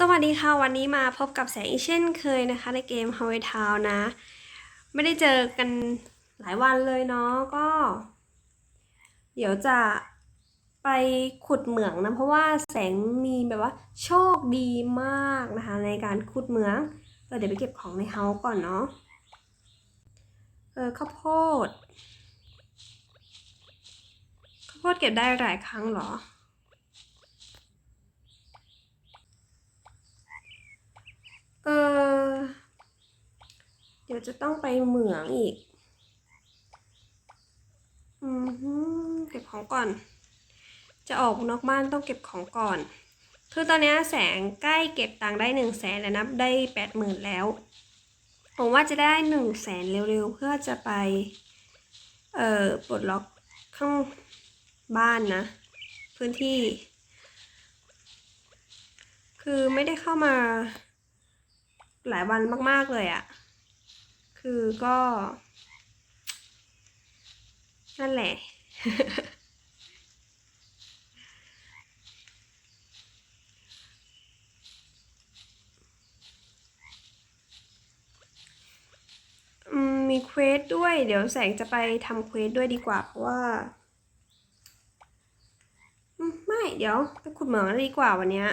สวัสดีค่ะ วันนี้มาพบกับแสงอีกเช่นเคยนะคะ ในเกม h a w a i Town นะ ไม่ได้เจอกันหลายวันเลยเนาะก็ เดี๋ยวจะไปขุดเหมืองนะ เพราะว่าแสงมีแบบว่า โชคดีมากนะคะ ในการขุดเหมืองเออเดี๋ยวไปเก็บของในเฮาส์ก่อนเนาะเออข้าวโพดข้าวโพดเก็บได้หลายครั้งเหรอ เออเดี๋ยวจะต้องไปเหมืองอีก อืมเก็บของก่อน จะออกนอกบ้านต้องเก็บของก่อน คือตอนนี้แสงใกล้เก็บตังได้หนึ่งแสนแล้วนับได้แปดหมื่นแล้ว ผมว่าจะได้หนึ่งแสนเร็วๆ เพื่อจะไป เอ่อปลดล็อกข้างบ้านนะ พื้นที่ คือไม่ได้เข้ามา หลายวันมาก ๆ เลยอะคือก็ นั่นแหละ มีเควสด้วย เดี๋ยวแสงจะไปทำเควสด้วยดีกว่า เพราะว่าไม่ เดี๋ยว ไปขุดเหมืองดีกว่าวันเนี้ย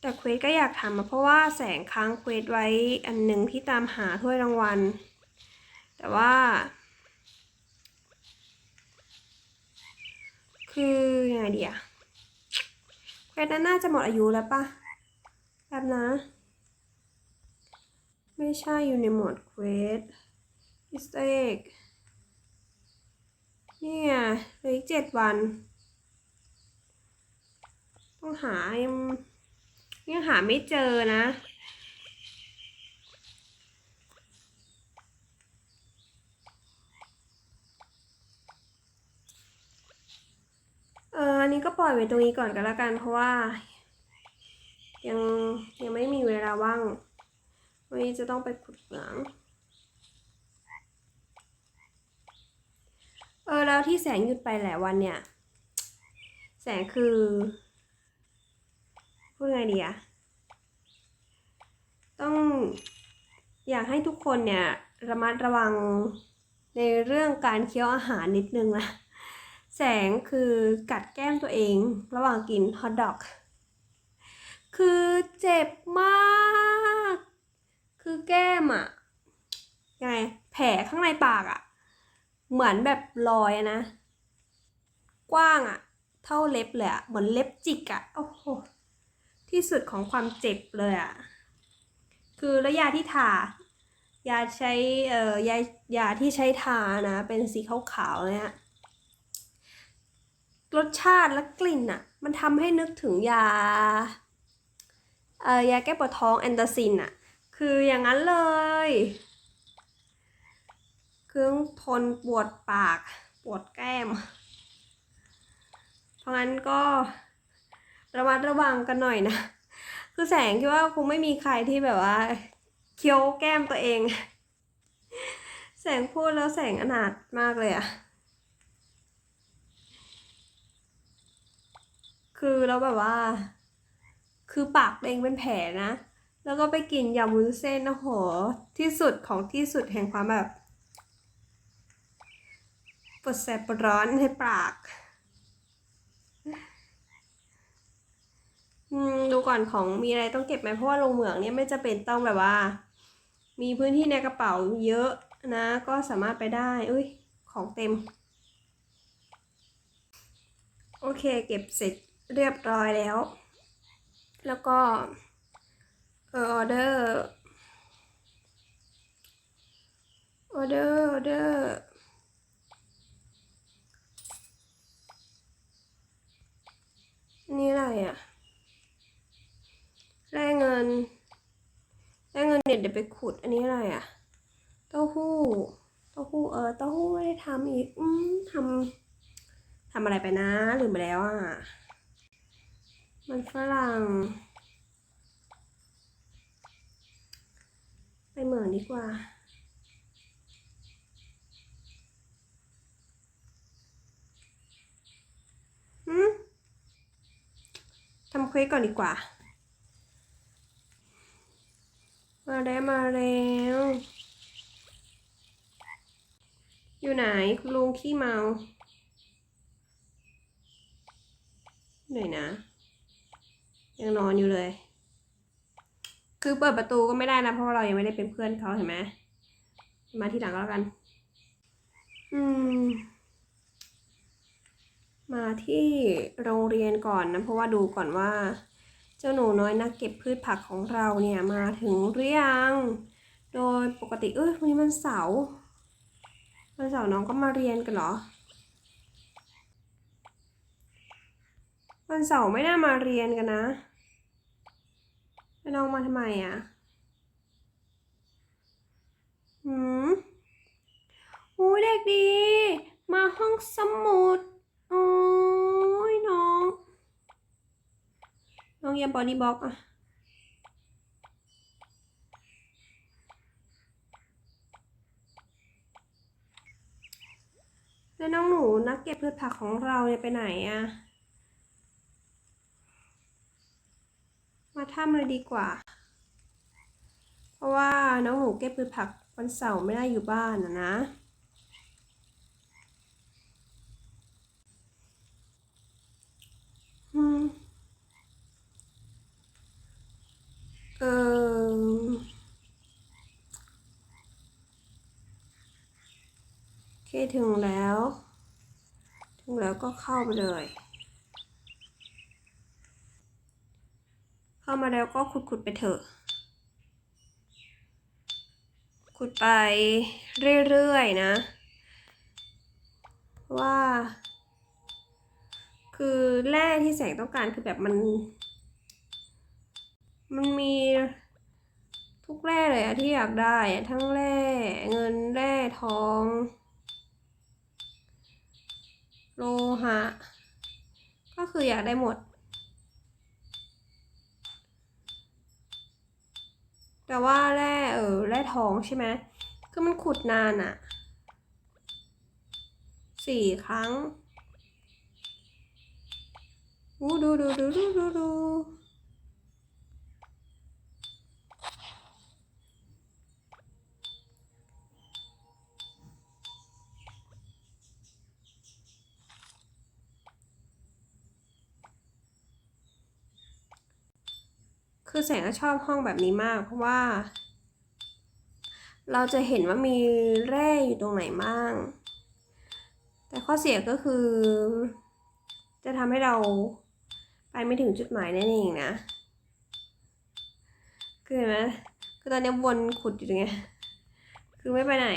แต่เควสก็อยากทำอะเพราะว่าแสงค้างเควสไว้อันหนึ่งที่ตามหาถ้วยรางวัล แต่ว่า คือยังไงดีอะเควสนั้นน่าจะหมดอายุแล้วปะแบบนะ ไม่ใช่อยู่ในโหมดเควสอิสเต็กนี่ไงเหลืออีกเจ็ดวัน ต้องหายัง ยังหาไม่เจอนะ เอออันนี้ก็ปล่อยไว้ตรงนี้ก่อนก็แล้วกัน เพราะว่า ยังยังไม่มีเวลาว่างวันนี้จะต้องไปขุดเหมืองเออแล้วที่แสงหยุดไปหลายวันเนี่ย แสงคือ พูดไงดีอะต้องอยากให้ทุกคนเนี่ยระมัดระวังในเรื่องการเคี้ยวอาหารนิดนึงนะแสงคือกัดแก้มตัวเองระหว่างกินฮอทดอก คือเจ็บมาก คือแก้มอะยังไงแผลข้างในปากอะเหมือนแบบรอยนะ กว้างอะเท่าเล็บเลยอะเหมือนเล็บจิกอะโอ้โห ที่สุดของความเจ็บเลยอะคือแล้วยาที่ทายาใช้เอ่อยายาที่ใช้ทานะ เป็นสีขาวๆเนี่ยรสชาติและกลิ่นอะมันทำให้นึกถึงยาเอ่อยาแก้ปวดท้องแอนตาซินอะคืออย่างนั้นเลยเคือต้องทนปวดปาก ปวดแก้ม เพราะงั้นก็ ระมัดระวังกันหน่อยนะ คือแสงคิดว่าคงไม่มีใครที่แบบว่า เคี้ยวแก้มตัวเอง แสงพูดแล้วแสงอนาถมากเลยอะคือเราแบบว่า คือปากตัวเองเป็นแผลนะ แล้วก็ไปกินยำวุ้นเส้นโอ้โหที่สุดของที่สุดแห่งความแบบปวดแสบปวดร้อนในปาก อืม ดูก่อนของมีอะไรต้องเก็บไหมเพราะว่าลงเหมืองเนี่ยไม่จะเป็นต้องแบบว่า มีพื้นที่ในกระเป๋าเยอะนะ ก็สามารถไปได้อุ้ยของเต็ม โอเค เก็บเสร็จเรียบร้อยแล้ว แล้วก็เออออเดอร์ออเดอร์ออเดอร์นี่อะไรอะ นได้เงินเด็ดเดี๋ยวไปขุดอันนี้อะไรอะ เต้าหู้ เต้าหู้เออ เต้าหู้ไม่ได้ทำอีก อืมทำทำอะไรไปนะลืมไปแล้วอะ มันฝรั่ง ไปเหมืองดีกว่าทำเควสก่อนดีกว่า มาแล้วมาแล้ว อยู่ไหนคุณลุงขี้เมาไหน่อยนะ ยังนอนอยู่เลย คือเปิดประตูก็ไม่ได้นะ เพราะว่าเรายังไม่ได้เป็นเพื่อนเขาเห็นไหมมาที่หลังก็แล้วกัน อืม มาที่โรงเรียนก่อนนะ เพราะว่าดูก่อนว่า เจ้าหนูน้อยนักเก็บพืชผักของเราเนี่ยมาถึงหรือยัง โดยปกติเอ้ยวันนี้มันเสาร์วันเสาร์น้องก็มาเรียนกันเหรอ วันเสาร์ไม่น่ามาเรียนกันนะน้องมาทำไมอะหืมโอ้เด็กดี มาห้องสมุดโอ้ยน้อง น้อง เยียมบอดี้บล็อกอะแล้วน้องหนูนักเก็บพืชผักของเราเนี่ยไปไหนอะมาถ้ำเลยดีกว่า เพราะว่าน้องหนูเก็บพืชผักวันเสาร์ไม่ได้อยู่บ้านนะนะ อืม เออโอเคถึงแล้ว ถึงแล้วก็เข้าไปเลย เข้ามาแล้วก็ขุดๆไปเถอะ ขุดไปเรื่อยๆนะ ว่า คือแร่ที่แสงต้องการคือแบบมัน มันมีทุกแร่เลยอะที่อยากได้อะทั้งแร่เงินแร่ทอง โลหะ ก็คืออยากได้หมด แต่ว่าแร่เออแร่ทองใช่ไหมคือมันขุดนานอะสี่ครั้งอู้ดูดูดูดูดูดู คือแสงก็ชอบห้องแบบนี้มาก เพราะว่า เราจะเห็นว่ามีแร่อยู่ตรงไหนบ้าง แต่ข้อเสียก็คือ จะทำให้เราไปไม่ถึงจุดหมายนั่นเองนะคือเห็นไหมคือตอนนี้วนขุดอยู่ไงคือไม่ไปไหน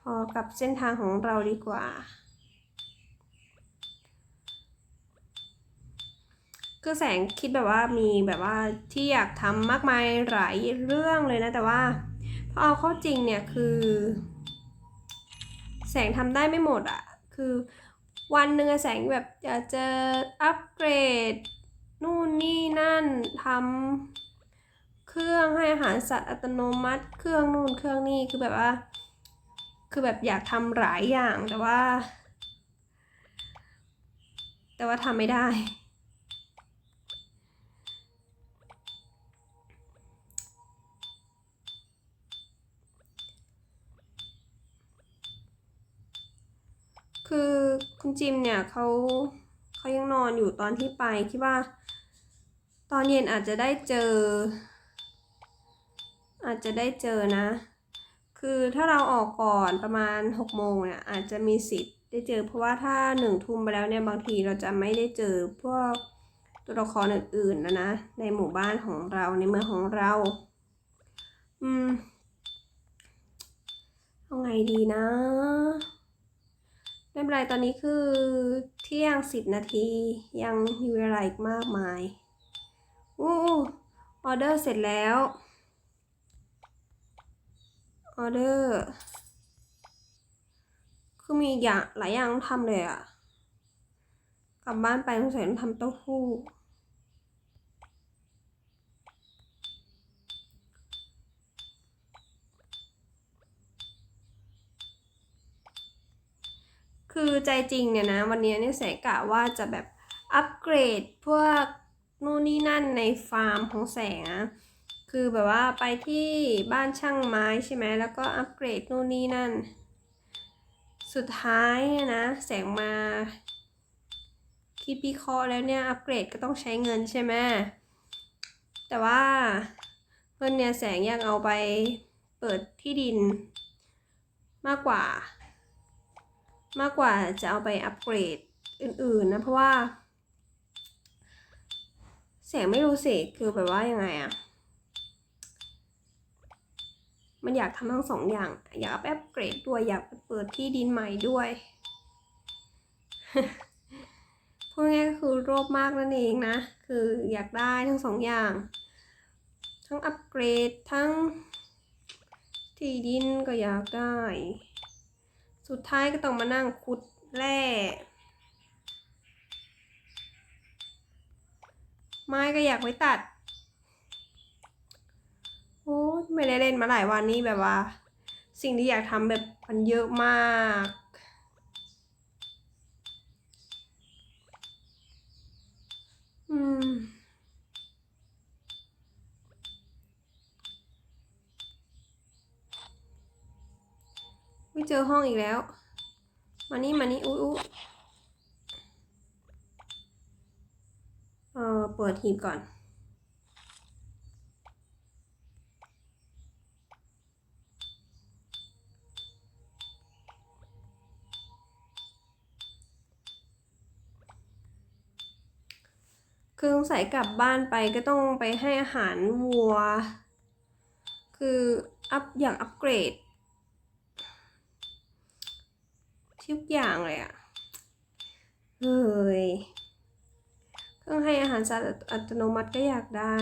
พอกับเส้นทางของเราดีกว่า คือแสงคิดแบบว่ามีแบบว่าที่อยากทำมากมายหลายเรื่องเลยนะแต่ว่าพอเอาเข้าจริงเนี่ยคือ แสงทำได้ไม่หมดอะ่ะคือวันหนึ่งแสงแบบอยากจะอัปเกรด นู่นนี่นั่นทำเครื่องให้อาหารสัตว์อัตโนมัติ เครื่องนู่นเครื่องนี่คือแบบว่า คือแบบอยากทำหลายอย่างแต่ว่า แต่ว่าทำไม่ได้ คุณจิมเนี่ยเขาเขายังนอนอยู่ตอนที่ไปคิดว่า ตอนเย็นอาจจะได้เจอ อาจจะได้เจอนะ คือถ้าเราออกก่อนประมาณหกโมงเนี่ยอาจจะมีสิทธิ์ได้เจอ เพราะว่าถ้าหนึ่งทุ่มไปแล้วเนี่ยบางทีเราจะไม่ได้เจอพวกตัวละครอื่นๆนะนะ ในหมู่บ้านของเราในเมืองของเรา อืมเอาไงดีนะ ไม่เป็นไรตอนนี้คือเที่ยงสิบนาทียังมีเวลาอีกมากมายอู้ออเดอร์เสร็จแล้วออเดอร์คือมีอย่างหลายอย่างต้องทำเลยอะกลับบ้านไปสงสัยต้องทำเต้าหู้ คือใจจริงเนี่ยนะ วันนี้เนี่ยแสงกะว่าจะแบบอัปเกรดพวกนู่นนี่นั่นในฟาร์มของแสงนะคือแบบว่าไปที่บ้านช่างไม้ใช่ไหมแล้วก็อัปเกรดนู่นนี่นั่น สุดท้ายเนี่ยนะแสงมาคิดวิเคราะห์แล้วเนี่ยอัปเกรดก็ต้องใช้เงินใช่ไหมแต่ว่าเงินเนี่ยแสงยังเอาไปเปิดที่ดินมากกว่า มากกว่าจะเอาไปอัปเกรดอื่นๆนะ เพราะว่าแสงไม่รู้สิคือแบบว่ายังไงอะมันอยากทำทั้งสองอย่าง อยากอัปเกรดด้วยอยากเปิดที่ดินใหม่ด้วยพูดง่ายก็คือโลภมากนั่นเองนะ คืออยากได้ทั้งสองอย่าง ทั้งอัปเกรดทั้งที่ดินก็อยากได้ สุดท้ายก็ต้องมานั่งขุดแร่ ไม้ก็อยากไว้ตัด โอ้ยไม่ได้เล่นมาหลายวันนี้แบบว่า สิ่งที่อยากทำแบบมันเยอะมากอืม ไม่เจอห้องอีกแล้ว มานี่มานี่อุ้ยอุ้ยเออเปิดหีบก่อนคือสงสัยกลับบ้านไปก็ต้องไปให้อาหารวัว คืออัพอยากอัปเกรด ทุกอย่างเลยอะเฮ้ย เครื่องให้อาหารสัตว์อัตโนมัติก็อยากได้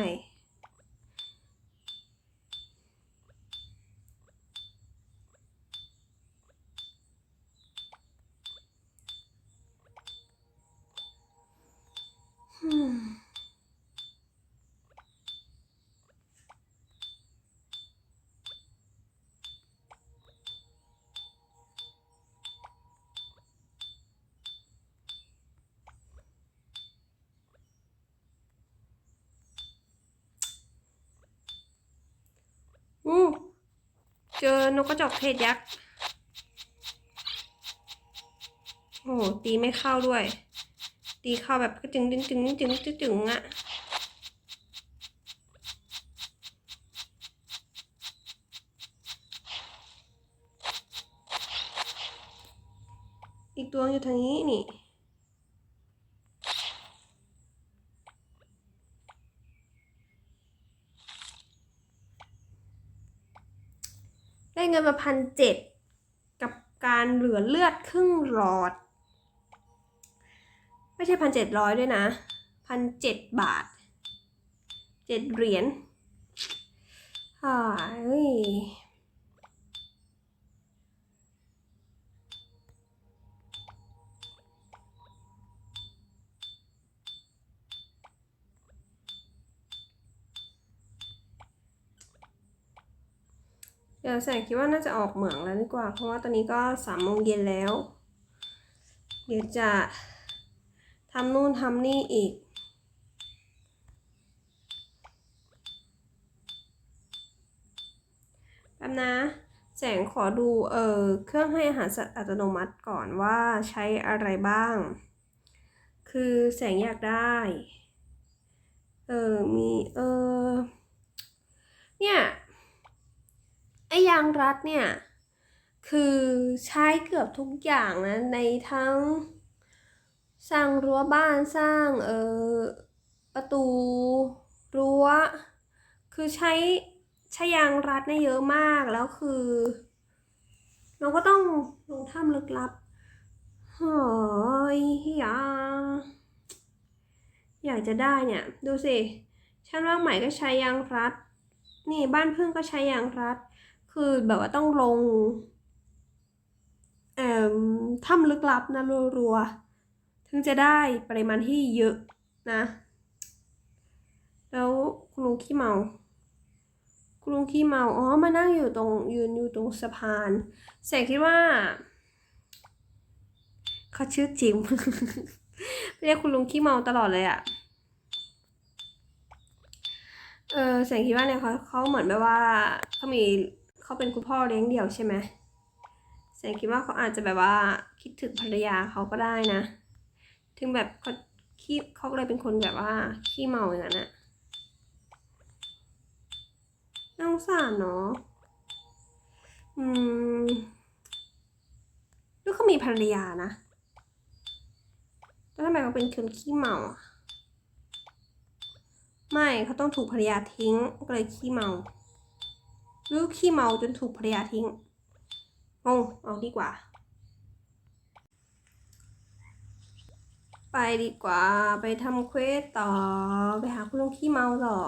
อืม อู้เจอน กกระจอกเทศยักษ์ โอ้โห ตีไม่เข้าด้วย ตีเข้าแบบจึงจึงจึงจึงจึงจึงอะอีกตัวอยู่ทางนี้นี่ ได้เงินมาพันเจ็ดกับการเหลือเลือดครึ่งหลอด ไม่ใช่พันเจ็ดร้อยด้วยนะพันเจ็ดบาทเจ็ดเหรียญอ่าเฮ้ย ดี๋ยวแสงคิดว่าน่าจะออกเหมืองแล้วดีกว่า เพราะว่าตอนนี้ก็สามโมงเย็นแล้ว เดี๋ยวจะทำนู่นทำนี่อีก แป๊บนะแสงขอดูเออเครื่องให้อาหารสัตว์อัตโนมัติก่อนว่าใช้อะไรบ้าง คือแสงอยากได้ เออมีเออเนี่ย ไอยางรัดเนี่ย คือใช้เกือบทุกอย่างนะในทั้ง สร้างรั้วบ้านสร้างเออประตูรั้ว คือใช้ใช้ยางรัดเนี่ยเยอะมากแล้วคือ เราก็ต้องลงถ้ำลึกลับเฮ้ยอยาอยากจะได้เนี่ย ดูสิชั้นว่างใหม่ก็ใช้ยางรัด นี่บ้านเพื่อนก็ใช้ยางรัด คือแบบว่าต้องลงเอ่อถ้ำลึกลับนะรัวๆ ถึงจะได้ปริมาณที่เยอะนะ แล้วคุณลุงขี้เมาคุณลุงขี้เมา อ๋อ มานั่งอยู่ตรงยืนอยู่ตรงสะพานแสงคิดว่าเขาชื่อจิมเรียกคุณลุงขี้เมาตลอดเลยอะ่ะเอเออแสงคิดว่าเนี่ยเขาเขาเหมือนแบบว่าเขามี เขาเป็นคุณพ่อเลี้ยงเดี่ยวใช่ไหมแสดงคิดว่าเขาอาจจะแบบว่าคิดถึงภรรยาเขาก็ได้นะ ถึงแบบเขาขี้เขาเลยเป็นคนแบบว่าขี้เมาอย่างนั้นอะน่าสงสารเนาะ อืมแล้วเขามีภรรยานะ แล้วทำไมเขาเป็นคนขี้เมาอะไม่เขาต้องถูกภรรยาทิ้งก็เลยขี้เมา หรือขี้เมาจนถูกภรรยาทิ้งงงเอาดีกว่า ไปดีกว่า ไปทำเควสต่อ ไปหาคุณลุงขี้เมาต่อ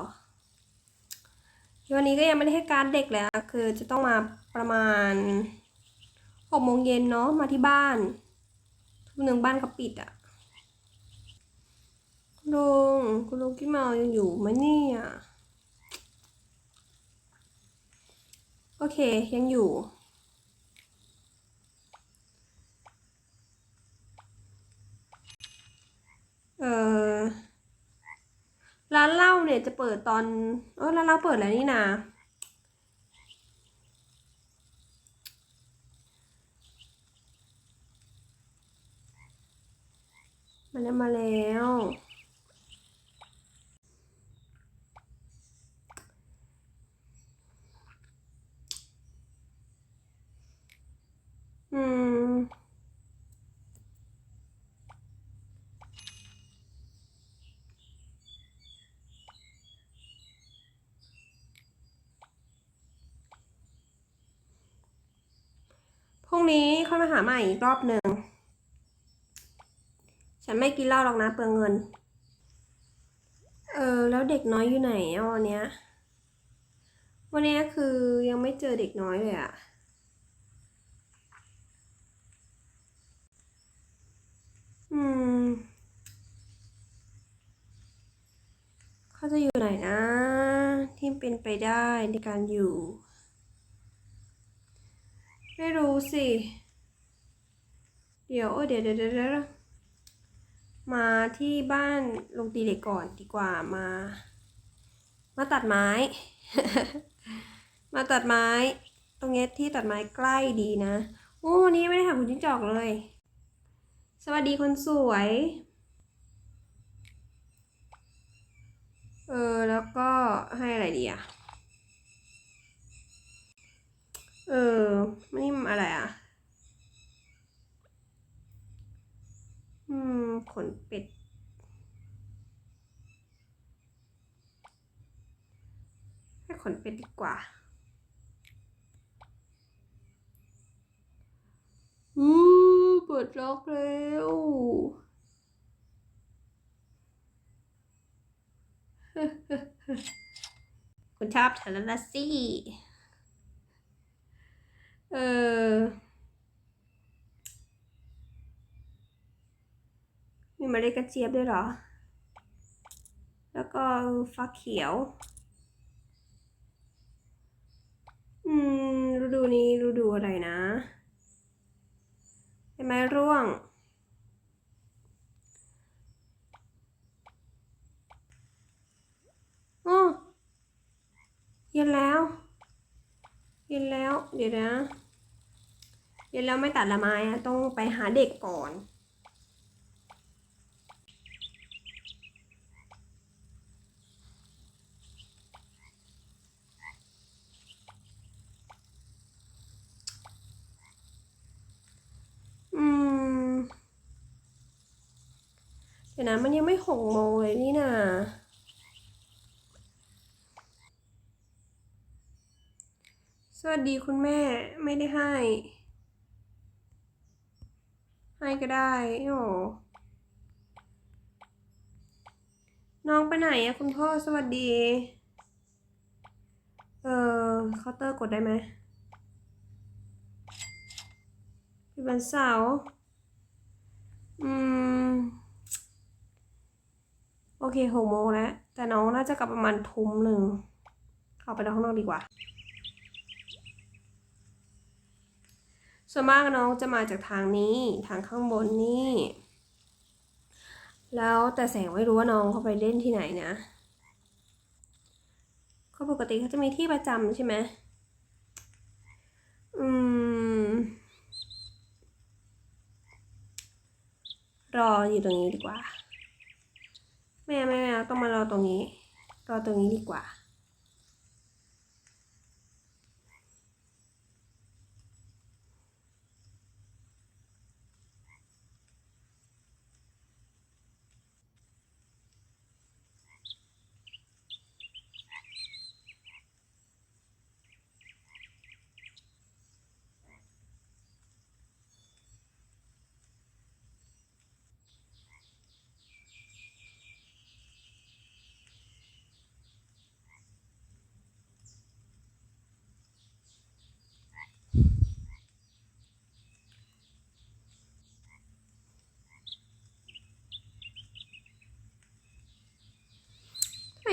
วันนี้ก็ยังไม่ได้ให้การเด็กเลยอะคือจะต้องมาประมาณหกโมงเย็นเนาะมาที่บ้านทุ่มหนึ่งบ้านเขาปิดอะคุณลุงคุณลุงขี้เมายังอยู่ไหมเนี่ย โอเค ยังอยู่ เออร้านเหล้าเนี่ยจะเปิดตอน เออร้านเหล้าเปิดแล้วนี่นะมาแล้วมาแล้ว อืม พ รุ่งนี้ค่อยมาหาใหม่อีกรอบหนึ่ง ฉันไม่กินเหล้าหรอกนะเปลืองเงิน เออ แล้วเด็กน้อยอยู่ไหนอะวันเนี้ย วันนี้คือยังไม่เจอเด็กน้อยเลยอะอืม เขาจะอยู่ไหนนะ ที่เป็นไปได้ในการอยู่ ไม่รู้สิ เดี๋ยวเดี๋ยวเดี๋ยวเดี๋ยวมาที่บ้านลงตีเหล็กก่อนดีกว่ามา มาตัดไม้ มาตัดไม้ ตรงนี้ที่ตัดไม้ใกล้ดีนะโอ้วันนี้ไม่ได้หาคุณจิ้งจอกเลย สวัสดีคนสวย เออ แล้วก็ให้อะไรดีอะ เออมันนี่มันอะไรอะ อืม ขนเป็ด ให้ขนเป็ดดีกว่า อู้เปิดล็อกแล้วคุณชอบฉันแล้วละสิ เออ มีเมล็ดกระเจี๊ยบด้วยเหรอ แล้วก็ฟักเขียว อืม ฤดูนี้ฤดูอะไรนะใบไม้ร่วง โอ้เย็นแล้ว เย็นแล้ว เดี๋ยวนะ เย็นแล้วไม่ตัดละไม้อะต้องไปหาเด็กก่อนอืมเดี๋ยวนะมันยังไม่หกโมงเลยนี่นา สวัสดีคุณแม่ไม่ได้ให้ ให้ก็ได้ โอ้น้องไปไหนอะคุณพ่อสวัสดี เออเคาน์เตอร์กดได้ไหมเป็นวันเสาร์อืม โอเคหกโมงแล้ว แต่น้องน่าจะกลับประมาณทุ่มหนึ่ง เข้าไปข้างนอกดีกว่า ส่วนมากน้องจะมาจากทางนี้ ทางข้างบนนี่ แล้วแต่แสงไม่รู้ว่าน้องเขาไปเล่นที่ไหนนะก็ปกติเขาจะมีที่ประจำใช่ไหมอืม รออยู่ตรงนี้ดีกว่าไม่เอาไม่ต้องมารอตรงนี้ รอตรงนี้ดีกว่า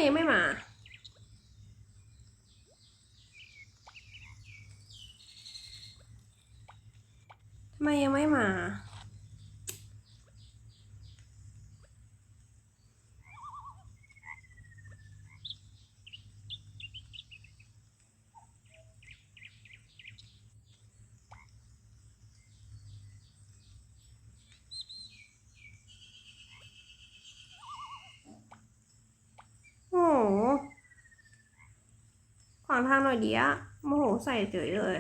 ยังไม่มา ทำไมยังไม่มา โอ้โห ขวางทางหน่อยดีอะโมโหใส่เฉยเลย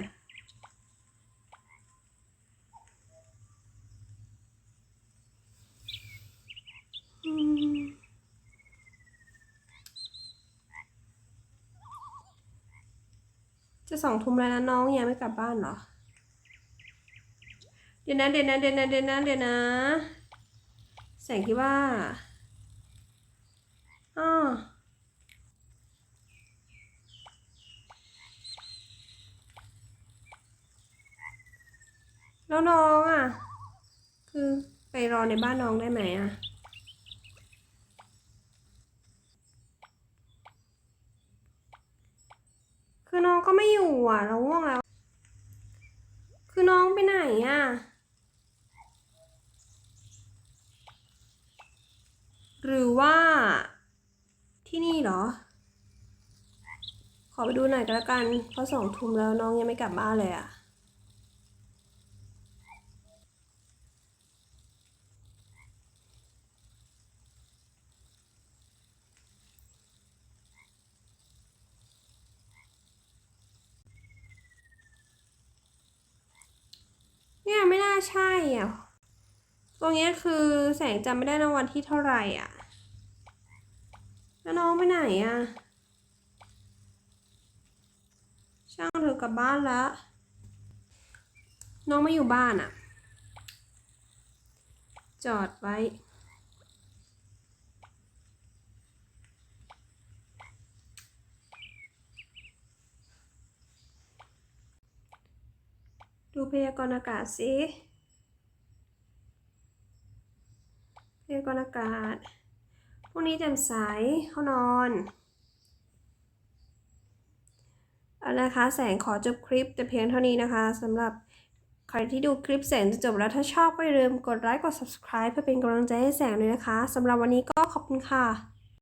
จะสองทุ่มแล้วนะน้องยังไม่กลับบ้านเหรอ เดี๋ยวนะเดี๋ยวนะเดี๋ยวนะเดี๋ยวนะเดี๋ยวนะแสงคิดว่าอ้อ แล้วน้องอะ คือไปรอในบ้านน้องได้ไหมอะ คือน้องก็ไม่อยู่อะ เราง่วงแล้ว คือน้องไปไหนอะ หรือว่าที่นี่เหรอ ขอไปดูหน่อยก็แล้วกัน เพราะสองทุ่มแล้วน้องยังไม่กลับบ้านเลยอะ เนี่ยไม่น่าใช่อะ ต รงนี้คือแสงจำไม่ได้นะวันที่เท่าไหร่อะแล้วน้องไปไหนอะ ช่างเถอะกลับบ้านละน้องไม่อยู่บ้านอะ จอดไว้ ดูพยากรณ์อากาศสิพยา กรณ์อากาศพรุ่งนี้แจ่มใสเข้านอนเอานะคะแสงขอจบคลิปแต่เพียงเท่านี้นะคะสำหรับใครที่ดูคลิปแสงจนจบแล้วถ้าชอบก็อย่าลืมกดไลค์กด subscribe เพื่อเป็นกำลังใจให้แสงเลยนะคะสำหรับวันนี้ก็ขอบคุณค่ะ